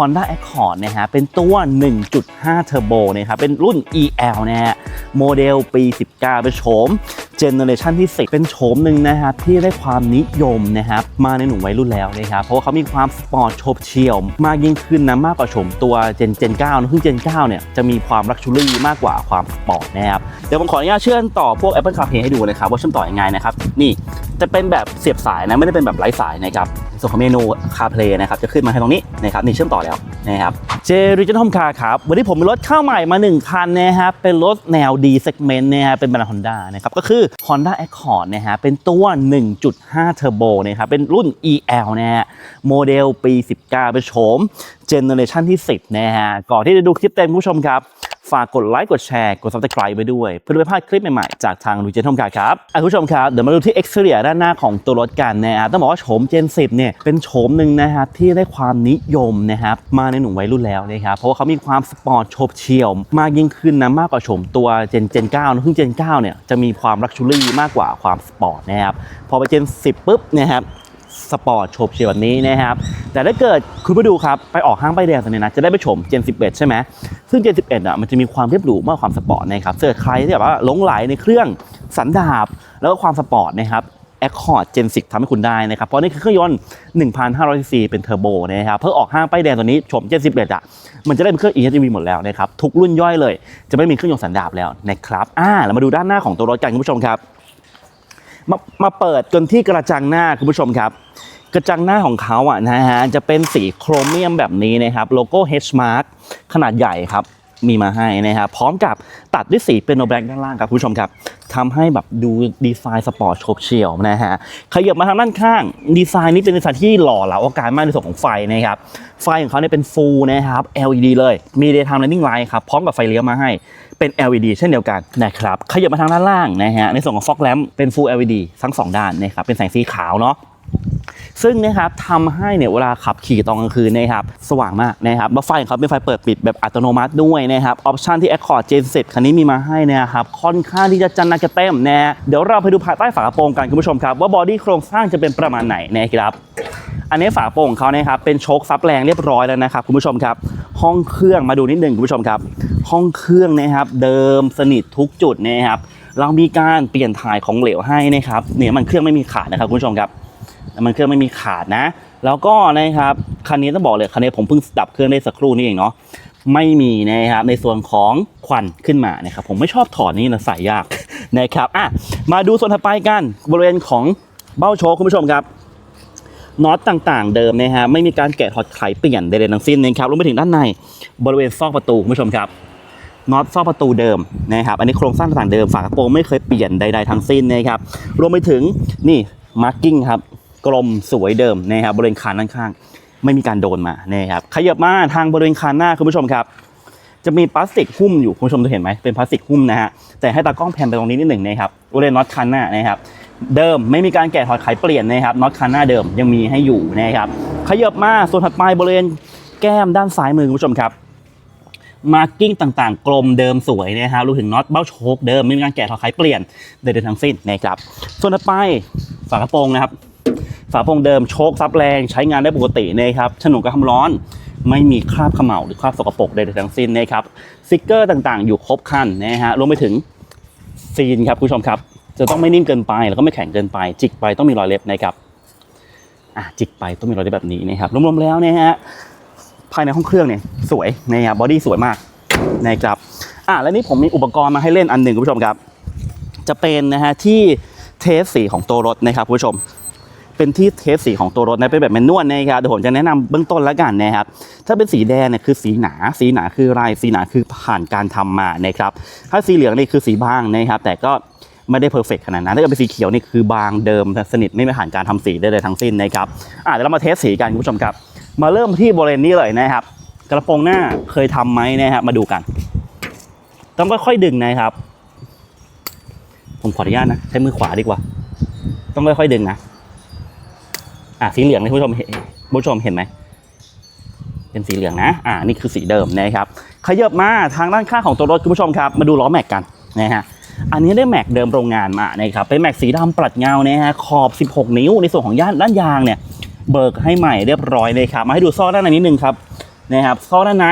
Honda Accord นะฮะเป็นตัว 1.5 Turbo นะครับเป็นรุ่น EL นะฮะโมเดลปี 19 เป็นโฉมเจเนอเรชันที่10เป็นโฉมหนึ่งนะครับที่ได้ความนิยมนะครับมาในหนุ่มวัยรุ่นแล้วนะครับเพราะว่าเขามีความสปอร์ตโฉบเฉี่ยวมากยิ่งขึ้นนะมากกว่าโฉมตัวเจนเจน9นะซึ่งเจน9เนี่ยจะมีความลักชัวรี่มากกว่าความสปอร์ตนะครับเดี๋ยวผมขออนุญาตเชื่อมต่อพวก Apple CarPlay ให้ดูนะครับว่าเชื่อมต่อยังไงนะครับนี่จะเป็นแบบเสียบสายนะไม่ได้เป็นแบบไร้สายนะครับ ส่วนของเมนู CarPlay นะครับจะขึ้นมาให้ตรงนี้นะครับนี่เชื่อมต่อแล้วนะครับเจริจิน h มคาครับวันนี้ผมมีรถเข้าใหม่มา 1 คันนะครับเป็นรถแนว D segment นะฮะเป็นแบรนด์ Honda นะครับก็คือ Honda Accord นะฮะเป็นตัว 1.5 Turbo นะครับเป็นรุ่น EL นะฮะโมเดลปี 19 เป็นโฉมเจเนอเรชันที่ 10นะฮะก่อนที่จะดูคลิปเต็มคุณผู้ชมครับ ฝากกดไลค์กดแชร์กด subscribe ไปด้วย เพื่อไม่พลาดคลิปใหม่ๆ จากทางดูเจนทอมคาครับคุณผู้ชมครับ เดี๋ยวมาดูที่ exterior ด้านหน้าของตัวรถกันนะฮะต้องบอกว่าโฉม Gen 10เนี่ยเป็นโฉมหนึ่งนะครับที่ได้ความนิยมนะครับมาในหนุ่มวัยรุ่นแล้วนะครับเพราะว่าเขามีความสปอร์ตโฉบเฉี่ยวมากยิ่งขึ้นนะมากกว่าโฉมตัว Gen Gen 9นะซึ่ง Gen 9เนี่ยจะมีความลักชัวรี่มากกว่าความสปอร์ตนะครับพอไป Gen 10ปุ๊บเนะครับ สปอร์ตโฉบเฉี่ยวแบบนี้นะครับ แต่ถ้าเกิดคุณไปดูครับ ไปออกห้างป้ายแดงตัวนี้นะ จะได้ไปชม Gen 11 ใช่ไหม ซึ่ง Gen 11อะมันจะมีความเรียบหรูมากความสปอร์ตนะครับเสื้อใครที่แบบว่าหลงไหลในเครื่องสันดาบแล้วก็ความสปอร์ตนะครับ Accord Gen 10ทำให้คุณได้นะครับ เพราะนี่คือเครื่องยนต์ 1,500 cc เป็นเทอร์โบนะครับ เพื่อออกห้างป้ายแดงตัวนี้ชม Gen 11อะ มันจะได้เป็นเครื่อง EHEV หมดแล้วนะครับ ทุกรุ่นย่อยเลย จะไม่มีเครื่องยนต์สันดาบแล้วนะครับ อ่า เรามาดูด้านหน้าของตัวรถกันคุณผู้ชมครับ มามาเปิดกันที่กระจังหน้าคุณผู้ชมครับ กระจังหน้าของเขาอะนะฮะจะเป็นสีโครเมียมแบบนี้นะครับโลโก้ H Mark ขนาดใหญ่ครับมีมาให้นะครับพร้อมกับตัดด้วยสีเป็นโนแบล็กด้านล่างครับคุณผู้ชมครับทำให้แบบดูดีไซน์สปอร์ตโฉบเฉี่ยวนะฮะขยับมาทางด้านข้าง ดีไซน์นี้เป็นดีไซน์ที่หล่อเหลาอาการมากในส่วนของไฟนะครับ ไฟของเขาเนี่ยเป็น full นะครับ LED เลยมี daytime running light ครับพร้อมกับไฟเลี้ยวมาให้ เป็น LED เช่นเดียวกันนะครับขยับมาทางด้านล่างนะฮะในส่วนของ fog lamp เป็น full LED ทั้งสองด้านนะครับเป็นแสงสีขาวเนาะซึ่งนะครับทำให้เนี่ยเวลาขับขี่ตอนกลางคืนนะครับสว่างมากนะครับแล้วไฟของเขาเป็นไฟเปิดปิดแบบอัตโนมัติด้วยนะครับออปชันที่ Accord Gen 10คันนี้มีมาให้นะครับค่อนข้างที่จะจันนักจะเต็มนะฮะเดี๋ยวเราไปดูภายใต้ฝากระโปรงกันคุณผู้ชมครับ ว่าบอดี้โครงสร้างจะเป็นประมาณไหนนะครับอันนี้ฝาโปรงของเขานะครับเป็นโชคซับแรงเรียบร้อยแล้วนะครับคุณผู้ชมครับ ห้องเครื่องมาดูนิดหนึ่งคุณผู้ชมครับ ห้องเครื่องนะครับ เดิมสนิททุกจุดนะครับ เรามีการเปลี่ยนถ่ายของเหลวให้นะครับเนี่ยมันเครื่องไม่มีขาดนะครับคุณผู้ชมครับมันเครื่องไม่มีขาดนะ แล้วก็นะครับคันนี้ต้องบอกเลยคันนี้ผมเพิ่งดับเครื่องได้สักครู่นี้เองเนาะไม่มีนะครับในส่วนของควันขึ้นมานะครับ ผมไม่ชอบถอดนี่นะใส่ยากนะครับอะมาดูส่วนถัดไปกันบริเวณของเบ้าโชคคุณผู้ชมครับน็อตต่างๆ เดิมนะฮะไม่มีการแกะถอดไขเปลี่ยนใดๆทั้งสิ้นนะครับรวมไปถึงด้านในบริเวณซอกประตูคุณผู้ชมครับ น็อตซ่อประตูเดิมนะครับอันนี้โครงสร้างต่างเดิมฝากระโปรงไม่เคยเปลี่ยนใดๆทั้งสิ้นนะครับรวมไปถึงนี่มาร์กิ้งครับกลมสวยเดิมนะครับบริเวณคานด้านข้าง ไม่มีการโดนมานะครับขยับมาทางบริเวณคานหน้าคุณผู้ชมครับ จะมีพลาสติกหุ้มอยู่คุณผู้ชมจะเห็นไหมเป็นพลาสติกหุ้มนะฮะแต่ให้ตากล้องแพนไปตรงนี้นิดหนึ่งนะครับบริเวณน็อตคันหน้านะครับเดิมไม่มีการแกะถอดไขเปลี่ยนนะครับน็อตคันหน้าเดิมยังมีให้อยู่นะครับขยับมาส่วนถัดไปบริเวณแก้มด้านซ้ายมือคุณผู้ชมครับ มาร์กิ้งต่างๆ กลมเดิมสวยนะครับรวมถึงน็อตเบ้าโชคเดิมไม่มีการแกะถอดไขเปลี่ยนใดๆทั้งสิ้นนะครับส่วนต่อไปฝากระโปรงนะครับ ฝากระโปรงเดิมโชคซับแรงใช้งานได้ปกตินะครับฉนวนกันความร้อนไม่มีคราบเขม่าหรือคราบสกปรกใดๆทั้งสิ้นนะครับสติกเกอร์ต่างๆ อยู่ครบคันนะฮะรวมไปถึงซีนครับคุณผู้ชมครับ จะต้องไม่นิ่มเกินไปแล้วก็ไม่แข็งเกินไป จิกไปต้องมีรอยเล็บนะครับอะจิกไปต้องมีรอยเล็บแบบนี้นะครับรวมๆแล้วนี่ยฮะ ภายในห้องเครื่องเนี่ยสวยนะครับบอดี้สวยมากนะครับอะแล้วนี่ผมมีอุปกรณ์มาให้เล่นอันหนึ่งคุณผู้ชมครับ จะเป็นนะฮะที่เทสสีของตัวรถนะครับคุณผู้ชม เป็นที่เทสสีของตัวรถนะเป็นแบบแมนนวลนะครับเดี๋ยวผมจะแนะนำเบื้องต้นแล้วกันนะครับถ้าเป็นสีแดงเนี่ยคือสีหนา สีหนาคืออะไรสีหนาคือผ่านการทำมานะครับถ้าสีเหลืองนี่คือสีบางนะครับแต่ก็ไม่ได้เพอร์เฟกขนาดนั้นถ้าเกิดเป็นสีเขียวนี่คือบางเดิมสนิทไม่ผ่านการทำสีได้เลยทั้งสิ้นนะครับอะเดี๋ยวเรามาเทสสีกันคุณผู้ชมครับ มาเริ่มที่บริเวณนี้เลยนะครับ กระโปรงหน้าเคยทำไหมนะครับมาดูกัน ต้องค่อยๆดึงนะครับ ผมขออนุญาตนะใช้มือขวาดีกว่า ต้องค่อยๆดึงนะอะสีเหลืองนะคุณผู้ชมเห็นคุณผู้ชมเห็นไหมเป็นสีเหลืองนะ อ่า นี่คือสีเดิมนะครับ ขยับมาทางด้านข้างของตัวรถคุณผู้ชมครับ มาดูล้อแม็กกันนะฮะ อันนี้ได้แม็กเดิมโรงงานมานะครับ เป็นแม็กสีดำปลัดเงานะฮะ ขอบ 16 นิ้ว ในส่วนของย่านด้านยางเนี่ย เบิกให้ใหม่เรียบร้อยเลยครับ มาให้ดูซอกด้านในนิดนึงครับนะครับซอกด้านใน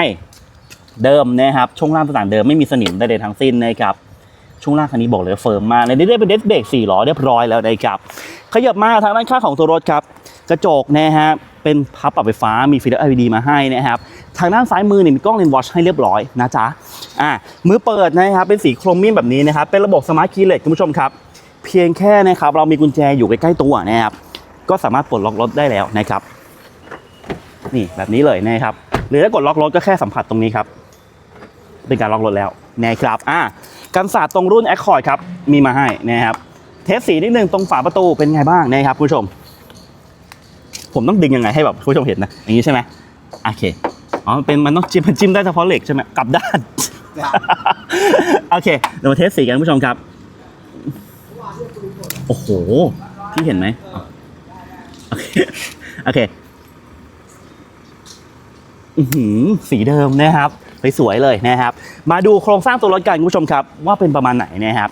เดิมนะครับช่วงล่างต่างๆเดิมไม่มีสนิมใดๆทั้งสิ้นนะครับช่วงล่างคันนี้บอกเลยเฟิร์มมากเลยได้เป็นเดสเบรก4ล้อเรียบร้อยแล้วนะครับขยับมาทางด้านข้างของตัวรถครับ กระจกนะฮะเป็นพับปรับไฟฟ้ามีฟีลเลอร์ LED มาให้นะครับทางด้านซ้ายมือเนี่ยมีกล้องเลนส์วอชให้เรียบร้อยนะจ๊ะอะมือเปิดนะครับเป็นสีโครเมียมแบบนี้นะครับเป็นระบบสมาร์ทคีย์เลสคุณผู้ชมครับ เพียงแค่นะครับเรามีกุญแจอยู่ใกล้ๆตัวนะครับ ก็สามารถปลดล็อกรถได้แล้วนะครับ นี่แบบนี้เลยนะครับ หรือถ้ากดล็อกรถก็แค่สัมผัสตรงนี้ครับ เป็นการล็อกรถแล้วนะครับอะกันศาสตร์ตรงรุ่น Accord ครับมีมาให้นะครับ เทสสีนิดนึงตรงฝาประตูเป็นไงบ้างนะครับคุณผู้ชม ผมต้องดึงยังไงให้แบบคุณผู้ชมเห็นนะอย่างนี้ใช่ไหมโอเคอ๋อมันเป็นมันต้องจิ้มมันจิ้มได้เฉพาะเหล็กใช่ไหมกลับด้านโอเคเดี๋ยวมาเทสสีกันคุณผู้ชมครับ โอ้โห ที่เห็นไหมอ๋อ โอเคสีเดิมนะครับสวยเลยนะครับ มาดูโครงสร้างตัวรถกันคุณผู้ชมครับ ว่าเป็นประมาณไหนนะครับ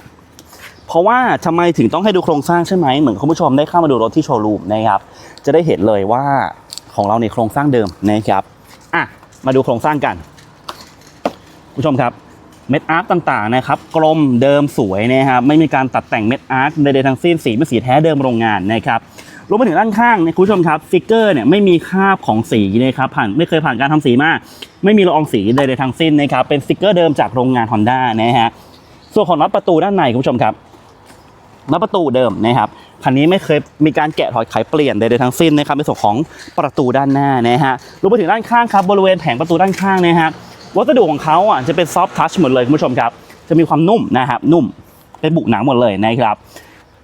เพราะว่าทำไมถึงต้องให้ดูโครงสร้างใช่ไหมเหมือนคุณผู้ชมได้เข้ามาดูรถที่โชว์รูมนะครับ จะได้เห็นเลยว่าของเราในโครงสร้างเดิมนะครับอะมาดูโครงสร้างกันคุณผู้ชมครับเม็ดอาร์ตต่างๆนะครับ กลมเดิมสวยนะครับ ไม่มีการตัดแต่งเม็ดอาร์ตใดๆทั้งสิ้นสีเป็นสีแท้เดิมโรงงานนะครับ รวมไปถึงด้านข้างเนี่ยคุณผู้ชมครับฟิกเกอร์เนี่ยไม่มีคราบของสีนะครับผ่านไม่เคยผ่านการทำสีมาไม่มีละอองสีใดๆทั้งสิ้นนะครับเป็นสติกเกอร์เดิมจากโรงงาน Honda นะฮะส่วนของน็อตประตูด้านในคุณผู้ชมครับน็อตประตูเดิมนะครับคันนี้ไม่เคยมีการแกะถอดไขเปลี่ยนใดๆทั้งสิ้นนะครับในส่วนของประตูด้านหน้านะฮะรวมไปถึงด้านข้างครับบริเวณแผงประตูด้านข้างนะฮะวัสดุของเขาอะจะเป็นซอฟท์ทัชหมดเลยคุณผู้ชมครับ จะมีความนุ่มนะครับนุ่มเป็นบุหนังหมดเลยนะครับ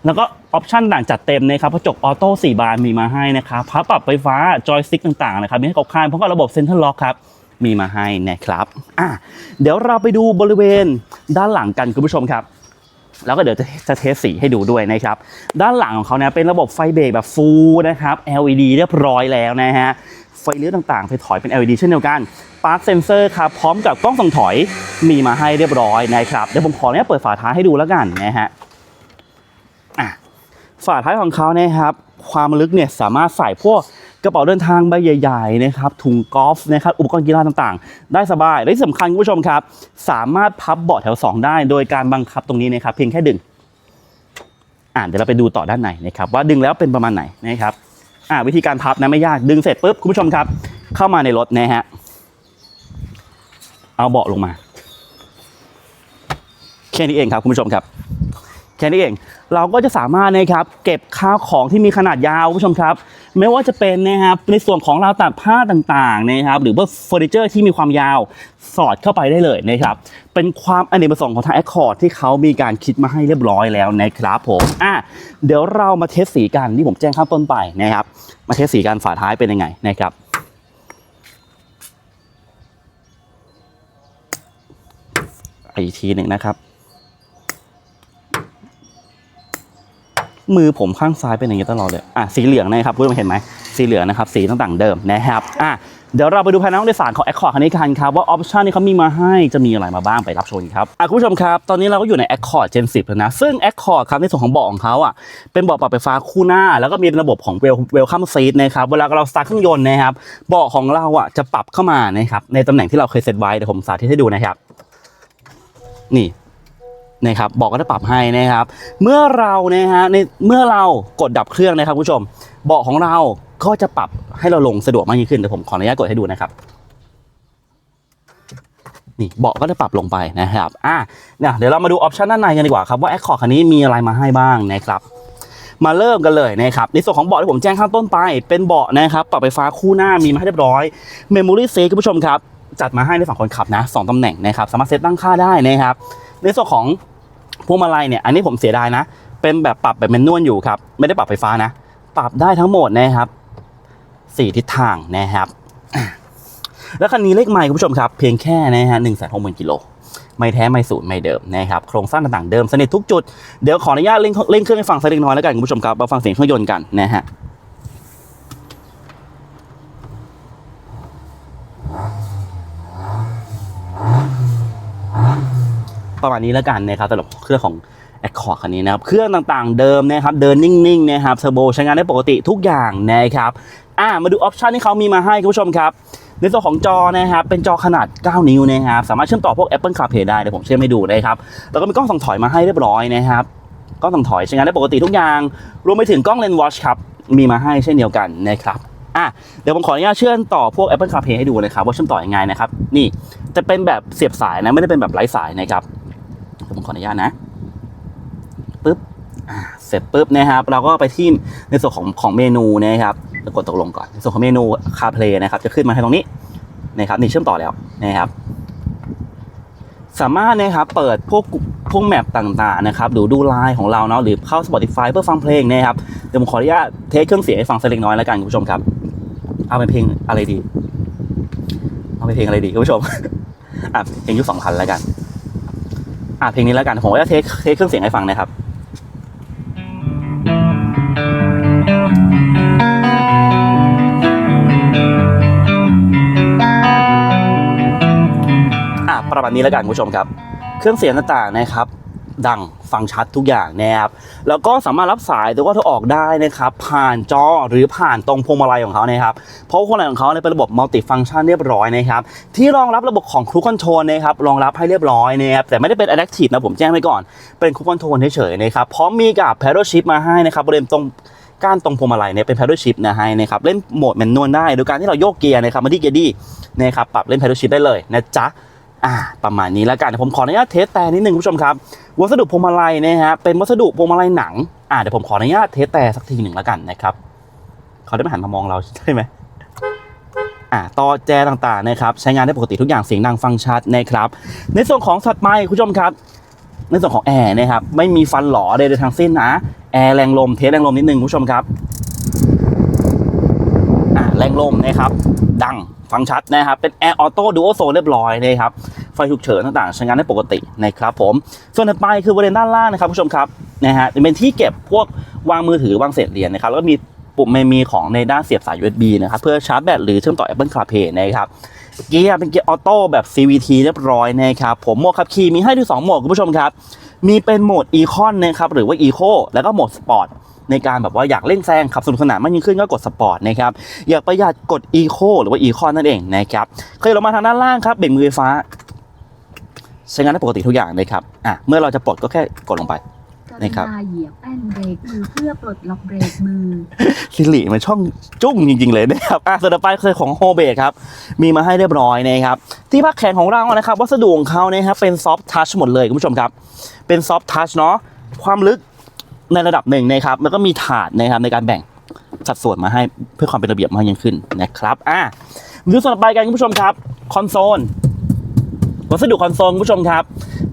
แล้วก็ออปชั่นต่างจัดเต็มนะครับกระจกออโต้4บานมีมาให้นะครับพับปรับไฟฟ้าจอยสติ๊กต่างๆนะครับมีให้ครบครันเพราะกับระบบเซ็นทรัลล็อกครับมีมาให้นะครับอะเดี๋ยวเราไปดูบริเวณด้านหลังกันคุณผู้ชมครับ แล้วก็เดี๋ยวจะจะเทสสีให้ดูด้วยนะครับ ด้านหลังของเขาเนี่ยเป็นระบบไฟเบรกแบบฟูลนะครับ LED เรียบร้อยแล้วนะฮะไฟเลี้ยวต่างๆไปถอยเป็น LED เช่นเดียวกันปาร์คเซนเซอร์ครับพร้อมกับกล้องส่องถอยมีมาให้เรียบร้อยนะครับเดี๋ยวผมขอเนี่ยเปิดฝาท้ายให้ดูแล้วกันนะฮะ ฝาท้ายของเขานะครับ ความลึกเนี่ยสามารถใส่พวกกระเป๋าเดินทางใบใหญ่ๆนะครับถุงกอล์ฟนะครับอุปกรณ์กีฬาต่างๆ ได้สบายและที่สำคัญคุณผู้ชมครับ สามารถพับเบาะแถว 2 ได้ โดยการบังคับตรงนี้นะครับเพียงแค่ดึง อ่าเดี๋ยวเราไปดูต่อด้านในนะครับ ว่าดึงแล้วเป็นประมาณไหนนะครับอ่าวิธีการพับนะไม่ยากดึงเสร็จปุ๊บคุณผู้ชมครับ เข้ามาในรถนะฮะเอาเบาะลงมาแค่นี้เองครับคุณผู้ชมครับ ค่นี้เอง เราก็จะสามารถนะครับเก็บข้าวของที่มีขนาดยาวผู้ชมครับ ไม่ว่าจะเป็นนะครับในส่วนของราวตากผ้าต่างๆนะครับ หรือว่าเฟอร์นิเจอร์ที่มีความยาวสอดเข้าไปได้เลยนะครับ เป็นความอเนกประสงค์ของทาง Accord ที่เขามีการคิดมาให้เรียบร้อยแล้วนะครับผมอะเดี๋ยวเรามาเทสสีกันที่ผมแจ้งข้างต้นไปนะครับ มาเทสสีกันฝาท้ายเป็นยังไงนะครับอีกทีหนึ่งนะครับ มือผมข้างซ้ายเป็นอย่างนี้ตลอดเลยอะสีเหลืองนะครับคุณผู้ชมเห็นไหมสีเหลืองนะครับสีต่างๆเดิมนะครับอะเดี๋ยวเราไปดูภายในห้องโดยสารของ Accord คันนี้กันครับว่าออปชันที่เขามีมาให้จะมีอะไรมาบ้างไปรับชมกันครับอะคุณผู้ชมครับ ตอนนี้เราก็อยู่ใน Accord Gen 10แล้วนะ ซึ่ง Accord ครับในส่วนของเบาะของเขาอะเป็นเบาะปรับไฟฟ้าคู่หน้า แล้วก็มีระบบของ Wel- Welcome Seat นะครับเวลาเราสตาร์ทเครื่องยนต์นะครับเบาะของเราอะจะปรับเข้ามานะครับในตำแหน่งที่เราเคยเซตไว้เดี๋ยวผมสาธิตให้ดูนะครับนี่ นะครับบอกก็จะปรับให้นะครับ เมื่อเรานะฮะในเมื่อเรากดดับเครื่องนะครับคุณผู้ชมเบาะของเราก็จะปรับให้เราลงสะดวกมากยิ่งขึ้นเดี๋ยวผมขออนุญาตกดให้ดูนะครับนี่เบาะก็จะปรับลงไปนะครับอะเนี่ยเดี๋ยวเรามาดูออปชันด้านในกันดีกว่าครับว่า Accord คันนี้มีอะไรมาให้บ้างนะครับมาเริ่มกันเลยนะครับในส่วนของเบาะที่ผมแจ้งข้างต้นไป เป็นเบาะนะครับปรับไฟฟ้าคู่หน้ามีมาให้เรียบร้อย Memory Seat คุณผู้ชมครับจัดมาให้ในฝั่งคนขับนะสองตำแหน่งนะครับสามารถเซตตั้งค่าได้นะครับในส่วนของ พวงมาลัยเนี่ยอันนี้ผมเสียดายนะ เป็นแบบปรับแบบแมนนวลอยู่ครับ ไม่ได้ปรับไฟฟ้านะ ปรับได้ทั้งหมดนะครับสี่ทิศทางนะครับ แล้วคันนี้เลขไมล์คุณผู้ชมครับ เพียงแค่นะฮะหนึ่งแสนหกหมื่นกิโลไม่แท้ไม่สูตรไม่เดิมนะครับโครงสร้างต่างๆเดิมสนิททุกจุด เดี๋ยวขออนุญาตเร่งเล่นเครื่องให้ฟังสักเล็กน้อยแล้วกันคุณผู้ชมครับมาฟังเสียงเครื่องยนต์กันนะฮะ ประมาณนี้แล้วกันนะครับสำหรับเครื่องของ Accord คันนี้นะครับเครื่องต่างๆเดิมนะครับเดินนิ่งๆนะครับเทอร์โบใช้งานได้ปกติทุกอย่างนะครับอ่ามาดูออปชันที่เขามีมาให้คุณผู้ชมครับในส่วนของจอนะครับเป็นจอขนาด 9 นิ้วนะครับสามารถเชื่อมต่อพวก Apple CarPlay ได้เดี๋ยวผมเชื่อมให้ดูนะครับแล้วก็มีกล้องส่องถอยมาให้เรียบร้อยนะครับกล้องส่องถอยใช้งานได้ปกติทุกอย่าง รวมไปถึงกล้องเลนส์วอชครับมีมาให้เช่นเดียวกันนะครับอะเดี๋ยวผมขออนุญาตเชื่อมต่อพวก Apple CarPlay ให้ดูนะครับว่าเชื่อมต่อยังไงนะครับนี่จะเป็นแบบเสียบสายนะไม่ได้เป็นแบบไร้สายนะครับ ผมขออนุญาตนะปึ๊บเสร็จปุ๊บนะครับ เราก็ไปที่ในส่วนของของเมนูนะครับจะกดตกลงก่อนในส่วนของเมนู CarPlay นะครับ จะขึ้นมาให้ตรงนี้นะครับนี่เชื่อมต่อแล้วนะครับ สามารถนะครับเปิดพวกพวกแมปต่างๆนะครับหรือดูไลน์ของเราเนาะหรือเข้า Spotify เพื่อฟังเพลงนะครับเดี๋ยวผมขออนุญาตเทสเครื่องเสียงให้ฟังสักเล็กน้อยแล้วกันคุณผู้ชมครับ เอาเป็นเพลงอะไรดี เอาเป็นเพลงอะไรดีคุณผู้ชมอะเพลงยุคสองพันแล้วกัน อะเพลงนี้แล้วกันผมก็จะเทคเทคเครื่องเสียงให้ฟังนะครับอะประมาณนี้แล้วกันคุณผู้ชมครับ เครื่องเสียงต่างๆนะครับ ดังฟังชัดทุกอย่างนะครับแล้วก็สามารถรับสายหรือว่าโทรออกได้นะครับผ่านจอหรือผ่านตรงพวงมาลัยของเขานะครับเพราะพวงมาลัยของเขาเนี่ยเป็นระบบมัลติฟัง c t ชันเรียบร้อยนะครับที่รองรับระบบของครูคอนโทรลนะครับรองรับให้เรียบร้อยนะครับแต่ไม่ได้เป็น Adaptive นะผมแจ้งไว้ก่อน เป็นครูคอนโทรลเฉยๆนะครับพร้อมมีกับ Paddle Shift มาให้นะครับบริเวณตรงก้านตรงพวงมาลัยเนี่ยเป็น Paddle Shift นะให้นะครับเล่นโหมดแมนนวลได้โดยการที่เราโยกเกียร์นะครับมาที่เกียร์ดีนะครับปรับเล่น Paddle Shift ได้เลยนะจ๊ะ อ่าประมาณนี้แล้วกันผมขออนุญาตเทสแต่นิดนึงคุณผู้ชมครับ วัสดุพวงมาลัยนะฮะเป็นวัสดุพวงมาลัยหนังอ่าเดี๋ยวผมขออนุญาตเทสแต่สักทีหนึ่งแล้วกันนะครับเขาได้มาหันมามองเราใช่ไหมอ่าต่อแจต่างๆนะครับใช้งานได้ปกติทุกอย่างเสียงดังฟังชัดนะครับ ในส่วนของสัตว์ไม้คุณผู้ชมครับ ในส่วนของแอร์นะครับไม่มีฟันหลอใดๆทั้งสิ้นนะแอร์แรงลมเทสแรงลมนิดนึงคุณผู้ชมครับอ่าแรงลมนะครับดัง ฟังชัดนะครับ เป็นแอร์ออโต้ดูโอโซเรียบร้อยนะครับ ไฟฉุกเฉินต่างๆ ใช้งานได้ปกตินะครับผม ส่วนถัดไปคือบริเวณด้านล่างนะครับผู้ชมครับนะฮะจะเป็นที่เก็บพวกวางมือถือวางเศษเหรียญนะครับแล้วก็มีปุ่มเมมีของในด้านเสียบสาย USB นะครับ เพื่อชาร์จแบตหรือเชื่อมต่อ Apple CarPlay นะครับเกียร์เป็นเกียร์ออโต้แบบ CVT เรียบร้อยนะครับผมโหมดขับขี่มีให้ถึงสองโหมดคุณผู้ชมครับ มีเป็นโหมด Econ นะครับหรือว่า Eco แล้วก็โหมด Sport ในการแบบว่าอยากเล่นแซงขับสนุกสนานมากยิ่งขึ้นก็กดสปอร์ตนะครับอยากประหยัดกด Eco หรือว่า Econ นั่นเองนะครับเคยลงมาทางด้านล่างครับเบรกมือไฟฟ้าใช้งานได้ปกติทุกอย่างนะครับอะเมื่อเราจะปลดก็แค่กดลงไปนะครับกรุณาเหยียบแป้นเบรกมือเพื่อปลดล็อกเบรกมือซิริมันช่องจุ้งจริง ๆ เลยนะครับอะส่วนต่อไปคือของโฮเบกครับ มีมาให้เรียบร้อยนะครับ ที่พักแขนของเรานะครับ วัสดุของเขานะครับเป็นซอฟท์ทัชหมดเลยคุณผู้ชมครับ เป็นซอฟท์ทัชเนาะความลึกในระดับหนึ่งนะครับแล้วก็มีถาดนะครับในการแบ่งสัดส่วนมาให้เพื่อความเป็นระเบียบมากยิ่งขึ้นนะครับอะมาดูส่วนต่อไปกันคุณผู้ชมครับคอนโซลวัสดุคอนโซลคุณผู้ชมครับ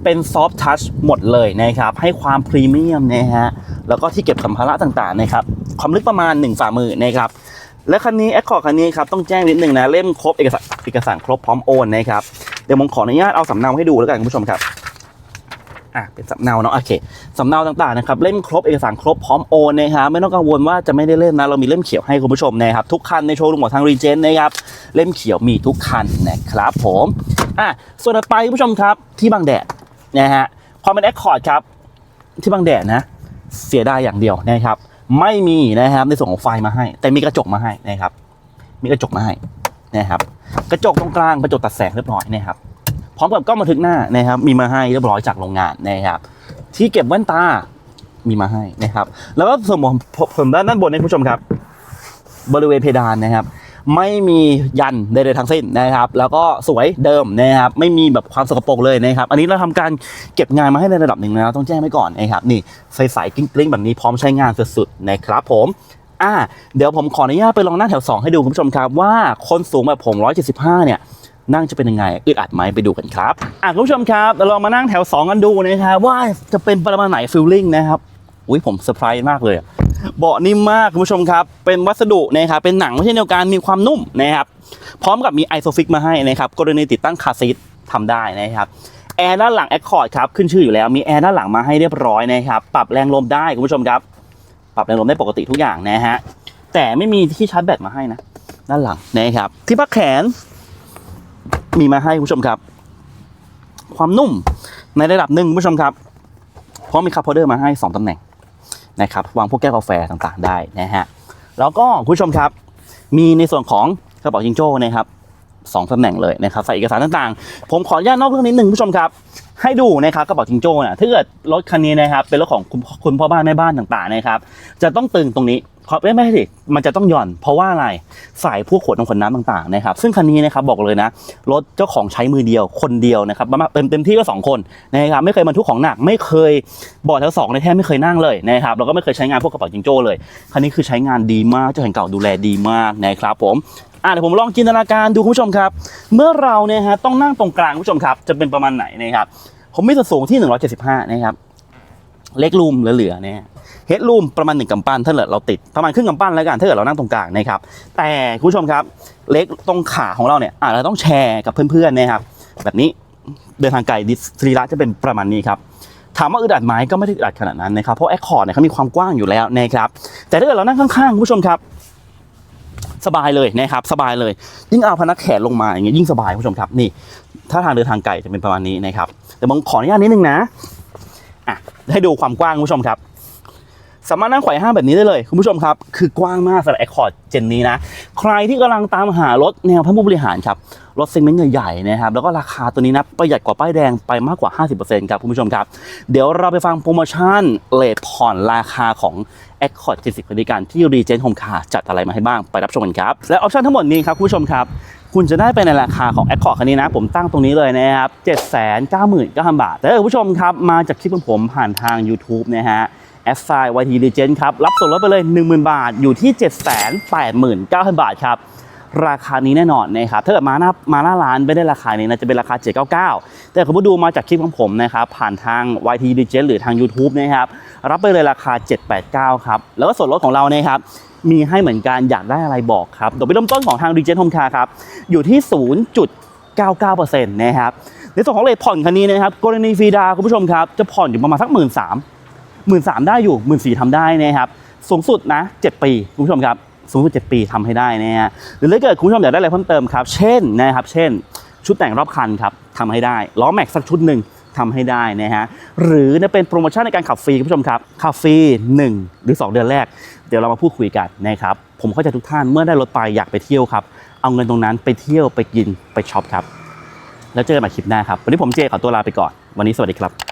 เป็นซอฟท์ทัชหมดเลยนะครับ ให้ความพรีเมียมนะฮะแล้วก็ที่เก็บสัมภาระต่างๆนะครับ ความลึกประมาณ 1 ฝ่ามือนะครับ และคันนี้แอคคอร์คันนี้ครับต้องแจ้งนิดนึงนะ เล่มครบเอกสารเอกสารครบพร้อมโอนนะครับ เดี๋ยวผมขออนุญาตเอาสำเนาให้ดูแล้วกันคุณผู้ชมครับ อะเป็นสำเนาเนาะโอเคสำเนาต่างๆนะครับเล่มครบเอกสารครบพร้อมโอนนะครับไม่ต้องกังวลว่าจะไม่ได้เล่มนะเรามีเล่มเขียวให้คุณผู้ชมนะครับทุกคันในโชว์รูมของทางรีเจนนะครับเล่มเขียวมีทุกคันนะครับผมอะส่วนต่อไปคุณผู้ชมครับที่บางแดดนะฮะความเป็นแอคคอร์ดครับที่บางแดดนะเสียดายอย่างเดียวนะครับไม่มีนะครับในส่วนของไฟมาให้ แต่มีกระจกมาให้นะครับมีกระจกมาให้นะครับกระจกตรงกลางกระจกตัดแสงเรียบร้อยนะครับ พร้อมกับกล้องบันทึกหน้านะครับ มีมาให้เรียบร้อยจากโรงงานนะครับ ที่เก็บแว่นตามีมาให้นะครับ แล้วก็ส่วนของส่วนด้านด้านบนเนยคุณผู้ชมครับ บริเวณเพดานนะครับ ไม่มียันใดๆทั้งสิ้นนะครับ แล้วก็สวยเดิมนะครับ ไม่มีแบบความสกปรกเลยนะครับ อันนี้เราทำการเก็บงานมาให้ในระดับหนึ่งนะต้องแจ้งไว้ก่อนนะครับ นี่ใสๆกลิ้งๆแบบนี้พร้อมใช้งานสุดๆนะครับผมอ่าเดี๋ยวผมขออนุญาตไปลองนั่งแถว 2 ให้ดูคุณผู้ชมครับว่าคนสูงแบบผม 175 เนี่ย นั่งจะเป็นยังไงอึดอัดไหมไปดูกันครับอะคุณผู้ชมครับเราลองมานั่งแถว 2 กันดูนะครับว่าจะเป็นประมาณไหนฟิลลิ่งนะครับอุ้ยผมเซอร์ไพรส์มากเลยอะเบาะนิ่มมากคุณผู้ชมครับ เป็นวัสดุนะครับเป็นหนังไม่ใช่เดียวกันมีความนุ่มนะครับพร้อมกับมีไอโซฟิกมาให้นะครับกรณีติดตั้งคาซีททำได้นะครับแอร์ด้านหลังแอคคอร์ดครับขึ้นชื่ออยู่แล้วมีแอร์ด้านหลังมาให้เรียบร้อยนะครับปรับแรงลมได้คุณผู้ชมครับ ปรับแรงลมได้ปกติทุกอย่างนะฮะแต่ไม่มีที่ชาร์จแบตมาให้นะ ด้านหลังนะครับที่พักแขน มีมาให้คุณผู้ชมครับ ความนุ่มในระดับหนึ่งคุณผู้ชมครับ เพราะมีคัพโฮเดอร์มาให้ 2ตำแหน่งนะครับวางพวกแก้วกาแฟต่างๆได้นะฮะแล้วก็คุณผู้ชมครับ มีในส่วนของกระเป๋าจิงโจ้นะครับสองตำแหน่งเลยนะครับใส่เอกสารต่างๆ ผมขออนุญาตนอกเรื่องนิดนึงผู้ชมครับ ให้ดูนะครับกระเป๋าจิงโจ้เนี่ยถ้าเกิดรถคันนี้นะครับ เป็นรถของคุณคุณพ่อบ้านแม่บ้านต่างๆนะครับ จะต้องตึงตรงนี้เพราะไม่ไม่สิมันจะต้องหย่อนเพราะว่าอะไรสายพวกขวดน้ำขวดน้ำต่างๆนะครับ ซึ่งคันนี้นะครับบอกเลยนะรถเจ้าของใช้มือเดียวคนเดียวนะครับมาเต็มเต็มที่ก็สองคนนะครับไม่เคยบรรทุกของหนักไม่เคยบอดทั้งสองในแทบไม่เคยนั่งเลยนะครับแล้วก็ไม่เคยใช้งานพวกกระเป๋าจิงโจ้เลยคันนี้คือใช้งานดีมากเจ้าของเก่าดูแลดีมากนะครับผม อะเดี๋ยวผมลองจินตนาการดูคุณผู้ชมครับ เมื่อเราเนี่ยฮะต้องนั่งตรงกลางคุณผู้ชมครับ จะเป็นประมาณไหนนะครับ ผมมีส่วนสูงที่ 175 นะครับ เล็กรูมเหลือๆเนี่ยเฮดรูมประมาณหนึ่งกำปั้นถ้าเกิดเราติดประมาณครึ่งกำปั้นแล้วกันถ้าเกิดเรานั่งตรงกลางนะครับ แต่คุณผู้ชมครับ เล็กตรงขาของเราเนี่ยอาจจะต้องแชร์กับเพื่อนๆนะครับ แบบนี้เดินทางไกลดิสรีระจะเป็นประมาณนี้ครับถามว่าอึดอัดไหมก็ไม่ได้อึดอัดขนาดนั้นนะครับเพราะแอคคอร์ดเนี่ยเขามีความกว้างอยู่แล้วนะครับแต่ถ้าเกิดเรานั่งข้างๆคุณผู้ชมครับ สบายเลยนะครับสบายเลย ยิ่งเอาพนักแขนลงมาอย่างเงี้ยยิ่งสบายคุณผู้ชมครับนี่ถ้าทางเดินทางไกลจะเป็นประมาณนี้นะครับแต่ผมขออนุญาตนิดนึงนะอะให้ดูความกว้างคุณผู้ชมครับ สามารถนั่งไขว่ห้างแบบนี้ได้เลยคุณผู้ชมครับ คือกว้างมากสำหรับ Accord เจนนี้นะ ใครที่กำลังตามหารถแนวท่านผู้บริหารครับรถเซกเมนต์ใหญ่ๆนะครับแล้วก็ราคาตัวนี้นะประหยัดกว่าป้ายแดงไปมากกว่า 50%ครับคุณผู้ชมครับ เดี๋ยวเราไปฟังโปรโมชั่นเลทผ่อนราคาของ Accord 70บริการที่ Regent Home Car จัดอะไรมาให้บ้างไปรับชมกันครับ และออปชั่นทั้งหมดนี้ครับคุณผู้ชมครับ คุณจะได้ไปในราคาของ Accord คันนี้นะ ผมตั้งตรงนี้เลยนะครับ799,000 บาท แต่ถ้าคุณผู้ชมครับ มาจากคลิปของผมผ่านทาง YouTube นะฮะแอสไซน์ YT Legend ครับรับส่วนลดไปเลย 10,000 บาทอยู่ที่ 789,000 บาทครับ ราคานี้แน่นอนนะครับถ้าเกิดมาหน้ามาหน้าร้านไม่ได้ราคานี้นะจะเป็นราคา 799 แต่คุณผู้ดูมาจากคลิปของผมนะครับผ่านทาง YT Legend หรือทาง YouTube นะครับรับไปเลยราคา 789 ครับ แล้วก็ส่วนลดของเรานะครับมีให้เหมือนกันอยากได้อะไรบอกครับดอกเบี้ยเริ่มต้นของทาง Regent Home Car ครับอยู่ที่ 0.99%นะครับในส่วนของเลทผ่อนคันนี้นะครับกรณีฟรีดาคุณผู้ชมครับจะผ่อนอยู่ประมาณสักหมื่นสามหมื่นสามได้อยู่หมื่นสี่ทำได้นะครับสูงสุดนะเจ็ดปีคุณผู้ชมครับ สูงสุดเจ็ดปีทำให้ได้นะฮะหรือถ้าเกิดคุณผู้ชมอยากได้อะไรเพิ่มเติมครับ เช่นนะครับ เช่น ชุดแต่งรอบคันครับทำให้ได้ ล้อแม็กซ์สักชุดหนึ่งทำให้ได้นะฮะ หรือจะเป็นโปรโมชั่นในการขับฟรีคุณผู้ชมครับ ขับฟรี 1 หรือ 2 เดือนแรก เดี๋ยวเรามาพูดคุยกันนะครับ ผมเข้าใจทุกท่านเมื่อได้รถไปอยากไปเที่ยวครับ เอาเงินตรงนั้นไปเที่ยวไปกินไปช็อปครับ แล้วเจอกันใหม่คลิปหน้าครับ วันนี้ผมเจขอตัวลาไปก่อน วันนี้สวัสดีครับ